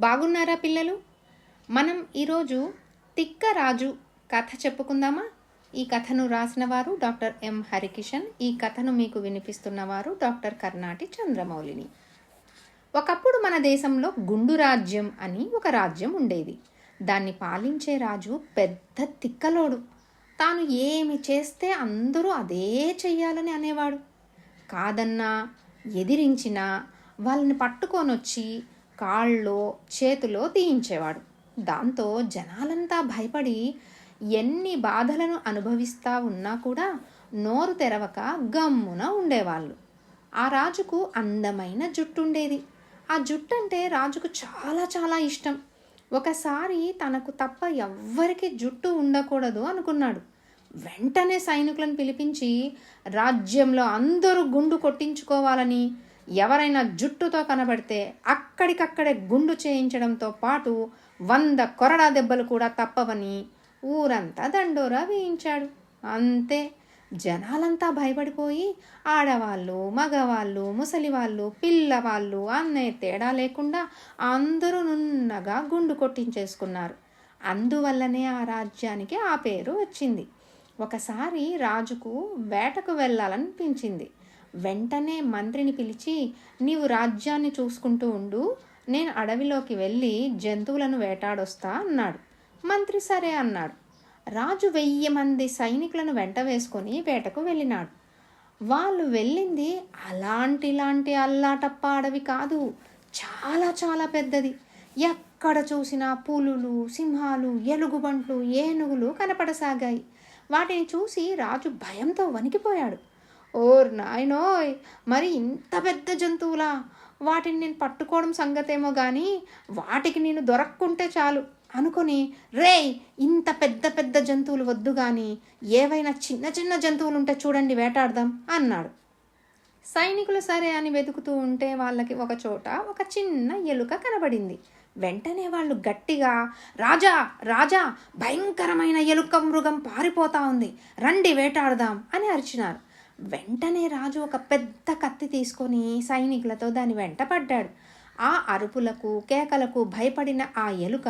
బాగున్నారా పిల్లలు? మనం ఈరోజు తిక్క రాజు కథ చెప్పుకుందామా? ఈ కథను రాసిన వారు డాక్టర్ ఎం హరికిషన్ ఈ కథను మీకు వినిపిస్తున్నవారు డాక్టర్ కర్ణాటి చంద్రమౌళిని. ఒకప్పుడు మన దేశంలో గుండు రాజ్యం అని ఒక రాజ్యం ఉండేది. దాన్ని పాలించే రాజు పెద్ద తిక్కలోడు. తాను ఏమి చేస్తే అందరూ అదే చెయ్యాలని అనేవాడు. కాదన్నా ఎదిరించినా వాళ్ళని పట్టుకొనొచ్చి కాళ్ళలో చేతిలో తీయించేవాడు. దాంతో జనాలంతా భయపడి ఎన్ని బాధలను అనుభవిస్తా ఉన్నా కూడా నోరు తెరవక గమ్మున ఉండేవాళ్ళు. ఆ రాజుకు అందమైన జుట్టు ఉండేది ఆ జుట్టు అంటే రాజుకు చాలా చాలా ఇష్టం. ఒకసారి తనకు తప్ప ఎవ్వరికి జుట్టు ఉండకూడదు అనుకున్నాడు. వెంటనే సైనికులను పిలిపించి రాజ్యంలో అందరూ గుండు కొట్టించుకోవాలని ఎవరైనా జుట్టుతో కనబడితే అక్కడికక్కడే గుండు చేయించడంతో పాటు వంద కొరడా దెబ్బలు కూడా తప్పవని ఊరంతా దండోరా వేయించాడు. అంతే. జనాలంతా భయపడిపోయి ఆడవాళ్ళు మగవాళ్ళు ముసలివాళ్ళు పిల్లవాళ్ళు అనే తేడా లేకుండా అందరూ నున్నగా గుండు కొట్టించేసుకున్నారు. అందువల్లనే ఆ రాజ్యానికి ఆ పేరు వచ్చింది. ఒకసారి రాజుకు వేటకు వెళ్ళాలనిపించింది. వెంటనే మంత్రిని పిలిచి నీవు రాజ్యాన్ని చూసుకుంటూ ఉండు నేను అడవిలోకి వెళ్ళి జంతువులను వేటాడొస్తా అన్నాడు. మంత్రి సరే అన్నాడు. రాజు వెయ్యి మంది సైనికులను వెంట వేసుకొని వేటకు వెళ్ళినాడు. వాళ్ళు వెళ్ళింది అలాంటి ఇలాంటి అల్లాటప్ప అడవి కాదు. చాలా చాలా పెద్దది. ఎక్కడ చూసినా పులులు సింహాలు ఎలుగుబంట్లు ఏనుగులు కనపడసాగాయి. వాటిని చూసి రాజు భయంతో వణికిపోయాడు. ఓర్ నాయనోయ్! మరి ఇంత పెద్ద జంతువులా? వాటిని నేను పట్టుకోవడం సంగతేమో కానీ వాటికి నేను దొరక్కుంటే చాలు. అనుకొని రేయ్! ఇంత పెద్ద పెద్ద జంతువులు వద్దు కానీ ఏవైనా చిన్న చిన్న జంతువులు ఉంటే చూడండి వేటాడదాం అన్నాడు. సైనికులు సరే అని వెతుకుతూ ఉంటే వాళ్ళకి ఒక చోట ఒక చిన్న ఎలుక కనబడింది. వెంటనే వాళ్ళు గట్టిగా రాజా! రాజా! భయంకరమైన ఎలుక మృగం పారిపోతా ఉంది. రండి వేటాడదాం అని అరిచినారు. వెంటనే రాజు ఒక పెద్ద కత్తి తీసుకొని సైనికులతో దాని వెంట పడ్డాడు. ఆ అరుపులకు కేకలకు భయపడిన ఆ ఎలుక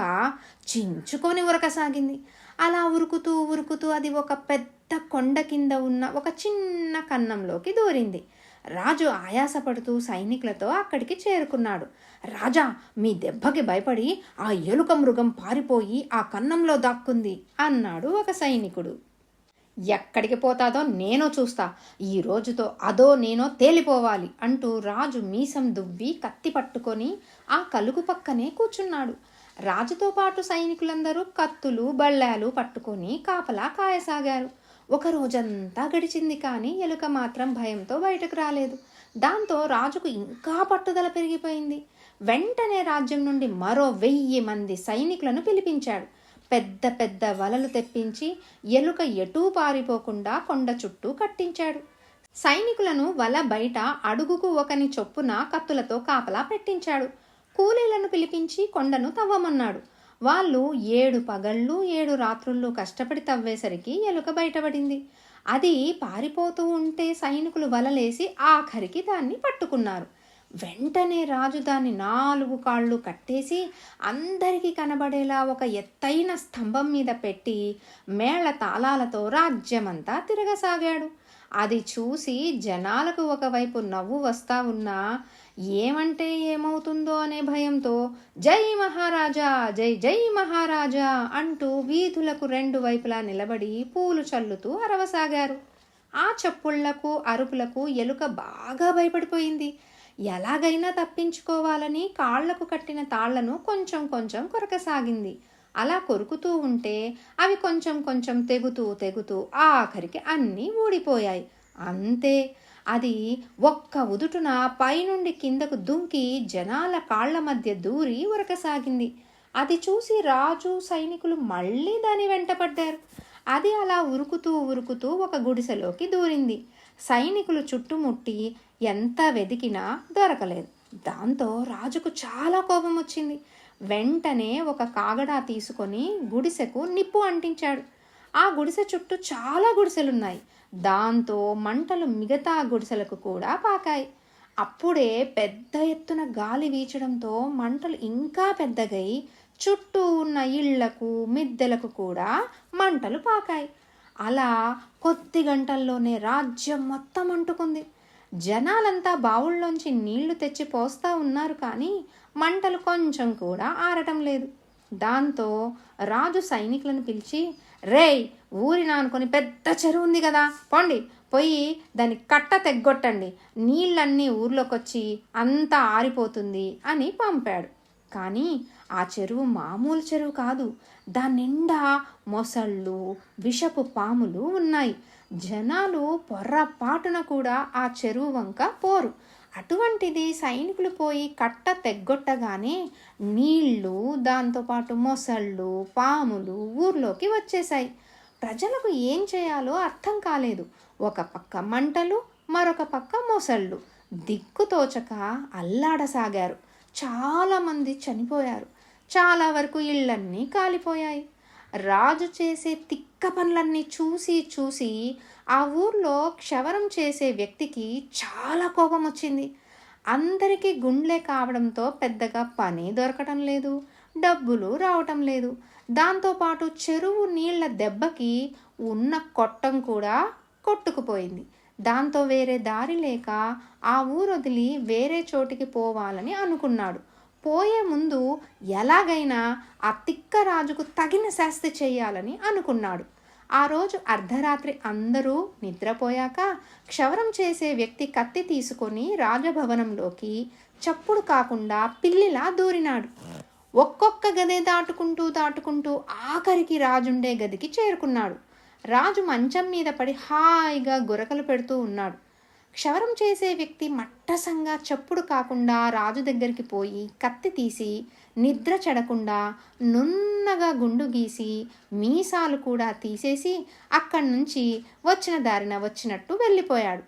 చించుకొని ఉరకసాగింది. అలా ఉరుకుతూ ఉరుకుతూ అది ఒక పెద్ద కొండ కింద ఉన్న ఒక చిన్న కన్నంలోకి దూరింది. రాజు ఆయాసపడుతూ సైనికులతో అక్కడికి చేరుకున్నాడు. రాజా మీ దెబ్బకి భయపడి ఆ ఎలుక మృగం పారిపోయి ఆ కన్నంలో దాక్కుంది అన్నాడు ఒక సైనికుడు. ఎక్కడికి పోతాదో నేను చూస్తా. ఈ రోజుతో అదో నేనో తేలిపోవాలి అంటూ రాజు మీసం దువ్వి కత్తి పట్టుకొని ఆ కలుగు పక్కనే కూర్చున్నాడు. రాజుతో పాటు సైనికులందరూ కత్తులు బళ్ళాలు పట్టుకొని కాపలా కాయసాగారు. ఒక రోజంతా గడిచింది కానీ ఎలుక మాత్రం భయంతో బయటకు రాలేదు. దాంతో రాజుకు ఇంకా పట్టుదల పెరిగిపోయింది. వెంటనే రాజ్యం నుండి మరో వెయ్యి మంది సైనికులను పిలిపించాడు. పెద్ద పెద్ద వలలు తెప్పించి ఎలుక ఎటూ పారిపోకుండా కొండ చుట్టూ కట్టించాడు. సైనికులను వల బయట అడుగుకు ఒకని చొప్పున కత్తులతో కాపలా పెట్టించాడు. కూలీలను పిలిపించి కొండను తవ్వమన్నాడు. వాళ్ళు ఏడు పగళ్ళు ఏడు రాత్రుళ్ళు కష్టపడి తవ్వేసరికి ఎలుక బయటపడింది. అది పారిపోతూ ఉంటే సైనికులు వలలేసి ఆఖరికి దాన్ని పట్టుకున్నారు. వెంటనే రాజు దాన్ని నాలుగు కాళ్ళు కట్టేసి అందరికీ కనబడేలా ఒక ఎత్తైన స్తంభం మీద పెట్టి మేళ తాళాలతో రాజ్యమంతా తిరగసాగాడు. అది చూసి జనాలకు ఒకవైపు నవ్వు వస్తా ఉన్నా ఏమంటే ఏమవుతుందో అనే భయంతో జై మహారాజా జై జై మహారాజా అంటూ వీధులకు రెండు వైపులా నిలబడి పూలు చల్లుతూ అరవసాగారు. ఆ చప్పుళ్ళకు అరుపులకు ఎలుక బాగా భయపడిపోయింది. ఎలాగైనా తప్పించుకోవాలని కాళ్ళకు కట్టిన తాళ్ళను కొంచెం కొంచెం కొరకసాగింది. అలా కొరుకుతూ ఉంటే అవి కొంచెం కొంచెం తెగుతూ తెగుతూ ఆఖరికి అన్నీ ఊడిపోయాయి. అంతే. అది ఒక్క ఉదుటున పైనుండి కిందకు దుంకి జనాల కాళ్ళ మధ్య దూరి ఉరకసాగింది. అది చూసి రాజు సైనికులు మళ్ళీ దాని వెంటపడ్డారు అది అలా ఉరుకుతూ ఉరుకుతూ ఒక గుడిసెలోకి దూరింది. సైనికులు చుట్టుముట్టి ఎంత వెతికినా దొరకలేదు. దాంతో రాజుకు చాలా కోపం వచ్చింది. వెంటనే ఒక కాగడా తీసుకొని గుడిసెకు నిప్పు అంటించాడు. ఆ గుడిసె చుట్టూ చాలా గుడిసెలున్నాయి. దాంతో మంటలు మిగతా గుడిసెలకు కూడా పాకాయి. అప్పుడే పెద్ద ఎత్తున గాలి వీచడంతో మంటలు ఇంకా పెద్దగై చుట్టూ ఉన్న ఇళ్ళకు మిద్దెలకు కూడా మంటలు పాకాయి. అలా కొద్ది గంటల్లోనే రాజ్యం మొత్తం అంటుకుంది. జనాలంతా బావుల్లోంచి నీళ్ళు తెచ్చి పోస్తా ఉన్నారు కానీ మంటలు కొంచెం కూడా ఆరటం లేదు. దాంతో రాజు సైనికులను పిలిచి రేయ్ ఊరినానుకొని పెద్ద చెరువు ఉంది కదా పోండి పోయి దాని కట్ట తెగ్గొట్టండి. నీళ్ళన్నీ ఊర్లోకి వచ్చి అంతా ఆరిపోతుంది అని పంపాడు. కానీ ఆ చెరువు మామూలు చెరువు కాదు దాని నిండా మొసళ్ళు విషపు పాములు ఉన్నాయి. జనాలు పొర్రపాటున కూడా ఆ చెరువు వంక పోరు. అటువంటిది సైనికులు పోయి కట్ట తెగ్గొట్టగానే నీళ్ళు దాంతోపాటు మొసళ్ళు పాములు ఊర్లోకి వచ్చేసాయి ప్రజలకు ఏం చేయాలో అర్థం కాలేదు. ఒక పక్క మంటలు మరొక పక్క మొసళ్ళు. దిక్కుతోచక అల్లాడసాగారు. చాలామంది చనిపోయారు. చాలా వరకు ఇళ్ళన్నీ కాలిపోయాయి. రాజు చేసే తిక్క పనులన్నీ చూసి చూసి ఆ ఊర్లో క్షవరం చేసే వ్యక్తికి చాలా కోపం వచ్చింది. అందరికీ గుండె కావడంతో పెద్దగా పని దొరకటం లేదు డబ్బులు రావటం లేదు. దాంతోపాటు చెరువు నీళ్ళ దెబ్బకి ఉన్న కొట్టం కూడా కొట్టుకుపోయింది. దాంతో వేరే దారి లేక ఆ ఊరు వదిలి వేరే చోటికి పోవాలని అనుకున్నాడు. పోయే ముందు ఎలాగైనా ఆ తిక్క రాజుకు తగిన శాస్తి చేయాలని అనుకున్నాడు. ఆ రోజు అర్ధరాత్రి అందరూ నిద్రపోయాక క్షవరం చేసే వ్యక్తి కత్తి తీసుకొని రాజభవనంలోకి చప్పుడు కాకుండా పిల్లిలా దూరినాడు. ఒక్కొక్క గదే దాటుకుంటూ దాటుకుంటూ ఆఖరికి రాజుండే గదికి చేరుకున్నాడు. రాజు మంచం మీద పడి హాయిగా గురకలు పెడుతూ ఉన్నాడు. క్షవరం చేసే వ్యక్తి మట్టసంగా చప్పుడు కాకుండా రాజు దగ్గరికి పోయి కత్తి తీసి నిద్ర చెడకుండా నున్నగా గుండు గీసి మీసాలు కూడా తీసేసి అక్కడి నుంచి వచ్చిన దారిన వచ్చినట్టు వెళ్ళిపోయాడు.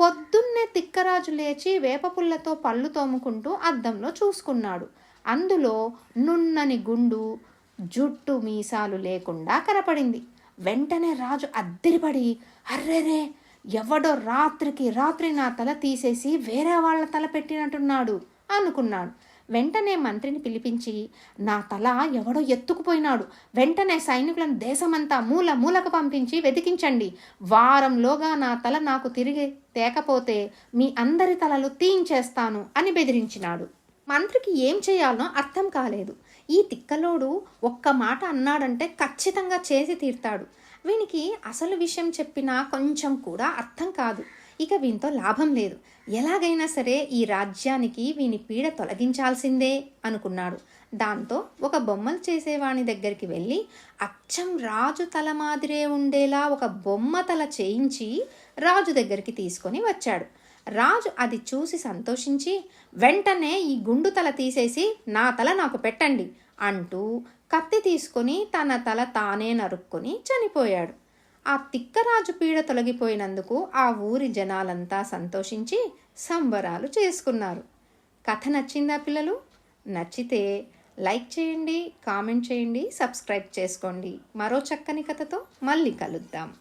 పొద్దున్నే తిక్కరాజు లేచి వేపపుల్లతో పళ్ళు తోముకుంటూ అద్దంలో చూసుకున్నాడు. అందులో నున్నని గుండు జుట్టు మీసాలు లేకుండా కనపడింది. వెంటనే రాజు అద్దిరిపడి అర్రెరే ఎవడో రాత్రికి రాత్రి నా తల తీసేసి వేరే వాళ్ళ తల పెట్టినట్టున్నాడు అనుకున్నాడు. వెంటనే మంత్రిని పిలిపించి నా తల ఎవడో ఎత్తుకుపోయినాడు. వెంటనే సైనికులను దేశమంతా మూల మూలకు పంపించి వెతికించండి. వారంలోగా నా తల నాకు తిరిగి తేకపోతే మీ అందరి తలలు తీయించేస్తాను అని బెదిరించినాడు. మంత్రికి ఏం చేయాలనో అర్థం కాలేదు. ఈ తిక్కలోడు ఒక్క మాట అన్నాడంటే ఖచ్చితంగా చేసి తీర్తాడు. వీనికి అసలు విషయం చెప్పినా కొంచెం కూడా అర్థం కాదు. ఇక వీనితో లాభం లేదు. ఎలాగైనా సరే ఈ రాజ్యానికి వీని పీడ తొలగించాల్సిందే అనుకున్నాడు. దాంతో ఒక బొమ్మలు చేసేవాని దగ్గరికి వెళ్ళి అచ్చం రాజు తల మాదిరే ఉండేలా ఒక బొమ్మ తల చేయించి రాజు దగ్గరికి తీసుకొని వచ్చాడు. రాజు అది చూసి సంతోషించి వెంటనే ఈ గుండు తల తీసేసి నా తల నాకు పెట్టండి. అంటూ కత్తి తీసుకొని తన తల తానే నరుక్కొని చనిపోయాడు. ఆ తిక్కరాజు పీడ తొలగిపోయినందుకు ఆ ఊరి జనాలంతా సంతోషించి సంబరాలు చేసుకున్నారు. కథ నచ్చిందా పిల్లలు? నచ్చితే లైక్ చేయండి కామెంట్ చేయండి సబ్స్క్రైబ్ చేసుకోండి. మరో చక్కని కథతో మళ్ళీ కలుద్దాం.